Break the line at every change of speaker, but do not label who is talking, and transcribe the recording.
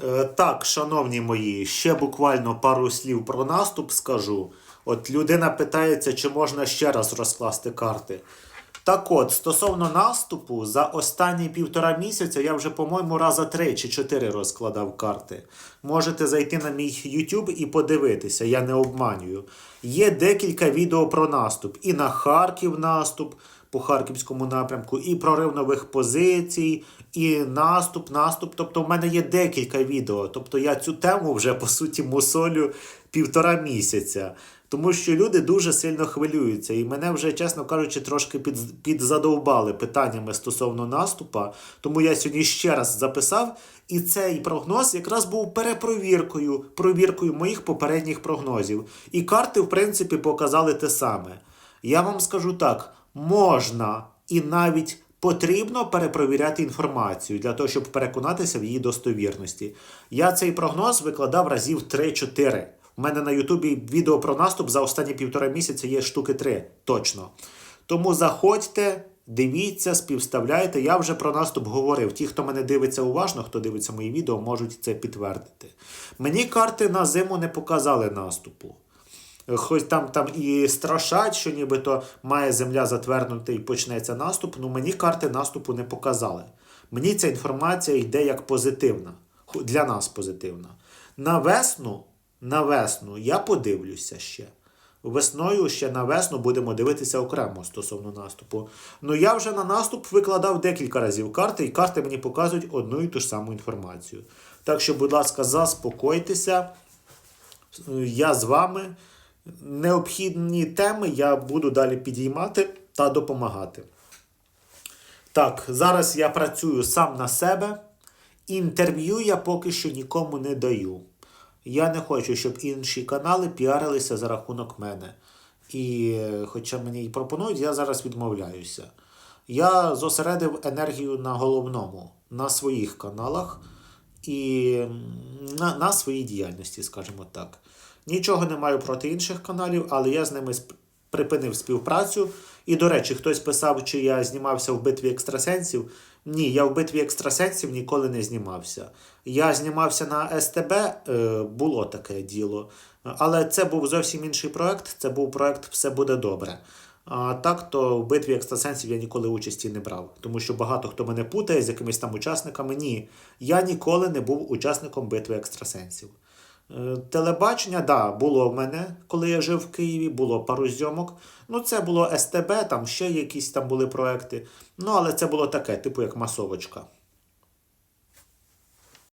Е, Так, шановні мої, ще буквально пару слів про наступ скажу. От людина питається, чи можна ще раз розкласти карти. Так от, стосовно наступу, за останні півтора місяця я вже, по-моєму, раза три чи чотири розкладав карти. Можете зайти на мій YouTube і подивитися, я не обманюю. Є декілька відео про наступ. І на Харків наступ по харківському напрямку, і прорив нових позицій, і наступ, наступ. Тобто, в мене є декілька відео. Тобто я цю тему вже по суті мусолю півтора місяця. Тому що люди дуже сильно хвилюються, і мене вже, чесно кажучи, трошки під, підзадовбали питаннями стосовно наступа. Тому я сьогодні ще раз записав, і цей прогноз якраз був перепровіркою, провіркою моїх попередніх прогнозів. І карти, в принципі, показали те саме. Я вам скажу так: можна і навіть потрібно перепровіряти інформацію для того, щоб переконатися в її достовірності. Я цей прогноз викладав разів 3-4. У мене на Ютубі відео про наступ за останні півтора місяця є штуки 3, точно. Тому заходьте, дивіться, співставляйте. Я вже про наступ говорив. Ті, хто мене дивиться уважно, хто дивиться мої відео, можуть це підтвердити. Мені карти на зиму не показали наступу. Хоч там, там і страшать, що нібито має земля затверднути і почнеться наступ. Ну мені карти наступу не показали. Мені ця інформація йде як позитивна, для нас позитивна. На весну, на весну я подивлюся ще. Весною ще на весну будемо дивитися окремо стосовно наступу. Ну я вже на наступ викладав декілька разів карти, і карти мені показують одну і ту ж саму інформацію. Так що, будь ласка, заспокойтеся. Я з вами. Необхідні теми я буду далі підіймати та допомагати. Так, зараз я працюю сам на себе. Інтерв'ю я поки що нікому не даю. Я не хочу, щоб інші канали піарилися за рахунок мене. І хоча мені і пропонують, я зараз відмовляюся. Я зосередив енергію на головному, на своїх каналах і на, на своїй діяльності, скажімо так. Нічого не маю проти інших каналів, але я з ними припинив співпрацю. І, до речі, хтось писав, чи я знімався в битві екстрасенсів. Ні, я в битві екстрасенсів ніколи не знімався. Я знімався на СТБ, е, було таке діло. Але це був зовсім інший проект. Це був проект Все буде добре. А так, то в битві екстрасенсів я ніколи участі не брав, тому що багато хто мене путає з якимись там учасниками. Ні, я ніколи не був учасником битви екстрасенсів. Е, Телебачення, да, було в мене, коли я жив в Києві, було пару зйомок. Ну, це було СТБ, там ще якісь там були проекти. Ну, але це було таке, типу як масовочка.